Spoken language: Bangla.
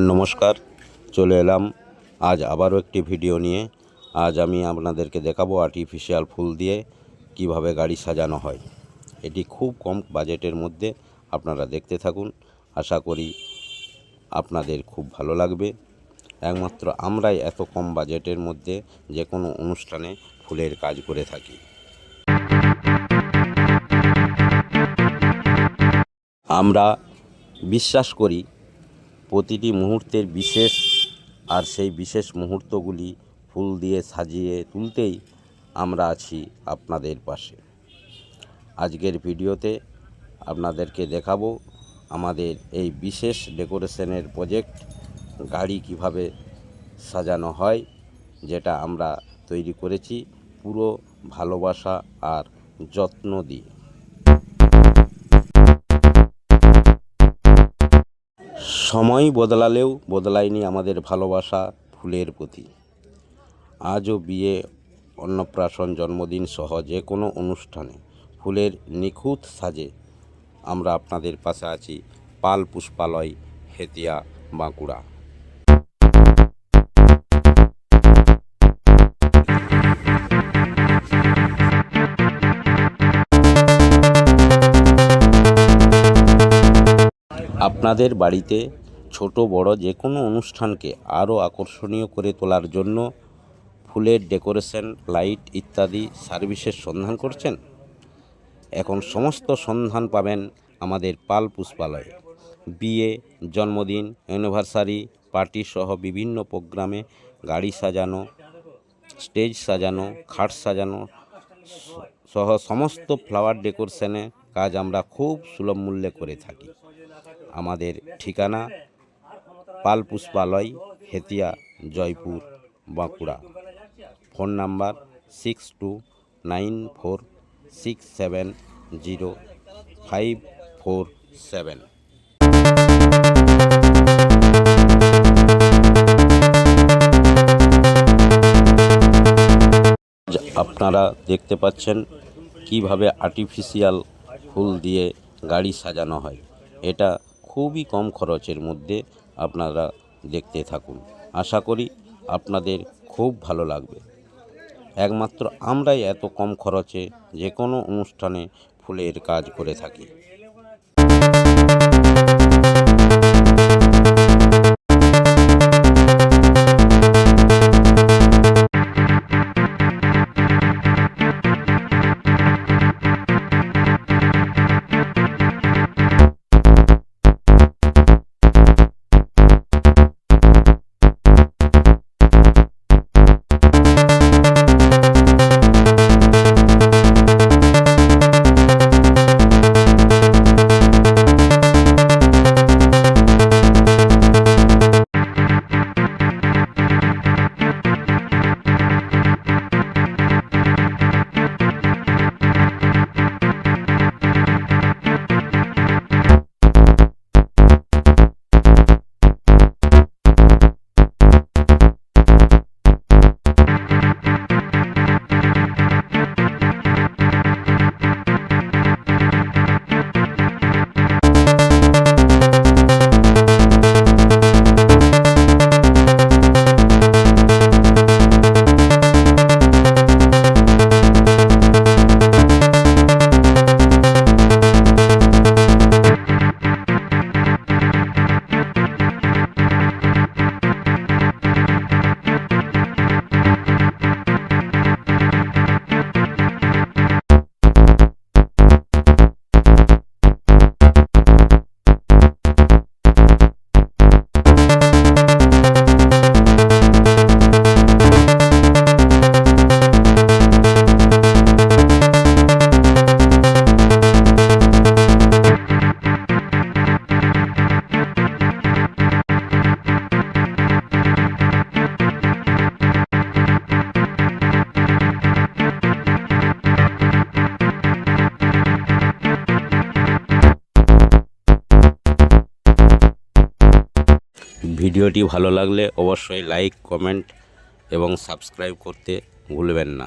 নমস্কার, চলে এলাম আজ আবারও একটি ভিডিও নিয়ে। আজ আমি আপনাদেরকে দেখাবো আর্টিফিশিয়াল ফুল দিয়ে কীভাবে গাড়ি সাজানো হয়। এটি খুব কম বাজেটের মধ্যে আপনারা দেখতে থাকুন। আশা করি আপনাদের খুব ভালো লাগবে। একমাত্র আমরাই এত কম বাজেটের মধ্যে যে কোনো অনুষ্ঠানে ফুলের কাজ করে থাকি। আমরা বিশ্বাস করি প্রতিটি মুহূর্তের বিশেষ আর সেই বিশেষ মুহূর্তগুলি ফুল দিয়ে সাজিয়ে তুলতেই আমরা আছি আপনাদের পাশে। আজকের ভিডিওতে আপনাদেরকে দেখাবো আমাদের এই বিশেষ ডেকোরেশনের প্রজেক্ট, গাড়ি কীভাবে সাজানো হয়, যেটা আমরা তৈরি করেছি পুরো ভালোবাসা আর যত্ন দিয়ে। সময় বদলালেও বদলায়নি আমাদের ভালোবাসা ফুলের প্রতি। আজও বিয়ে, অন্নপ্রাশন, জন্মদিন সহ যে কোনো অনুষ্ঠানে ফুলের নিখুঁত সাজে আমরা আপনাদের পাশে আছি। পাল পুষ্পালয়, হেতিয়া, বাঁকুড়া। আপনাদের বাড়িতে ছোট, বড় যে কোনো অনুষ্ঠানকে আরও আকর্ষণীয় করে তোলার জন্য ফুলের ডেকোরেশন, লাইট ইত্যাদি সার্ভিসের সন্ধান করছেন? এখন সমস্ত সন্ধান পাবেন আমাদের পাল পুষ্পালয়ে। বিয়ে, জন্মদিন, অ্যানিভার্সারি, পার্টি সহ বিভিন্ন প্রোগ্রামে গাড়ি সাজানো, স্টেজ সাজানো, খাট সাজানো সহ সমস্ত ফ্লাওয়ার ডেকোরেশনে কাজ আমরা খুব সুলভ মূল্যে করে থাকি। আমাদের ঠিকানা Pal Pushpalay Hetia, Joypur, Bankura. Phone number six two nine four six seven zero five four seven আপনারা দেখতে পাচ্ছেন কীভাবে আর্টিফিশিয়াল ফুল দিয়ে গাড়ি সাজানো হয়। এটা খুবই কম খরচের মধ্যে আপনারা দেখতে থাকুন। আশা করি আপনাদের খুব ভালো লাগবে। একমাত্র আমরাই এত কম খরচে যে কোনো অনুষ্ঠানে ফুলের কাজ করে থাকি। ভিডিওটি ভালো লাগলে অবশ্যই লাইক কমেন্ট এবং সাবস্ক্রাইব করতে ভুলবেন না।